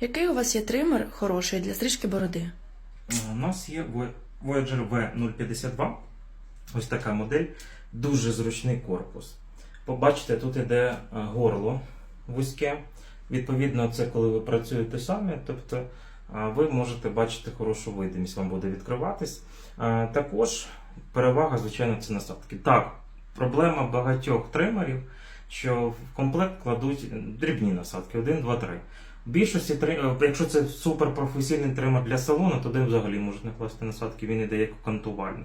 Який у вас є тример хороший для стрижки бороди? У нас є Voyager V052. Ось така модель. Дуже зручний корпус. Побачите, тут іде е, горло вузьке. Відповідно, це коли ви працюєте самі, тобто е, ви можете бачити хорошу видимість, вам буде відкриватись. Е, Також перевага, звичайно, це насадки. Так, проблема багатьох тримерів, що в комплект кладуть дрібні насадки 1, 2, 3. Більшості е, якщо це суперпрофесійний тример для салону, то один взагалі можуть не класти насадки, він іде як кантувальний.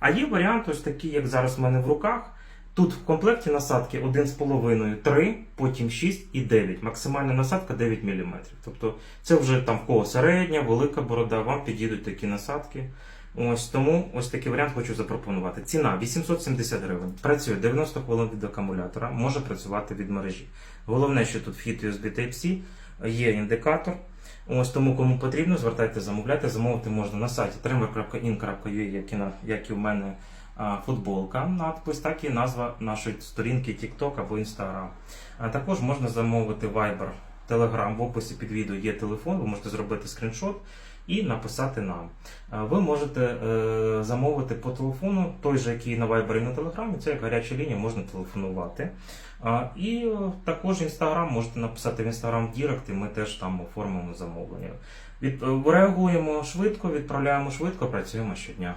А є варіант, ось такий, як зараз в мене в руках. Тут в комплекті насадки 1,5, 3, потім 6 і 9. Максимальна насадка 9 мм. Тобто це вже там в кого середня, велика борода, вам підійдуть такі насадки. Ось тому ось такий варіант хочу запропонувати. Ціна 870 гривень. Працює 90 хвилин від акумулятора, може працювати від мережі. Головне, що тут вхід USB Type-C, є індикатор. Ось тому, кому потрібно, звертайте, замовляйте. Замовити можна на сайті trimmer.in.ua, як і, в мене футболка, надпис, так і назва нашої сторінки TikTok або Instagram. А також можна замовити Viber, Telegram. В описі під відео є телефон, ви можете зробити скріншот і написати нам. Ви можете е, замовити по телефону, той же, який на Viber і на Telegram, це як гаряча лінія, можна телефонувати. А, і е, також Instagram можете написати в Instagram Дірект, і ми теж там оформимо замовлення. Від, е, реагуємо швидко, відправляємо швидко, працюємо щодня.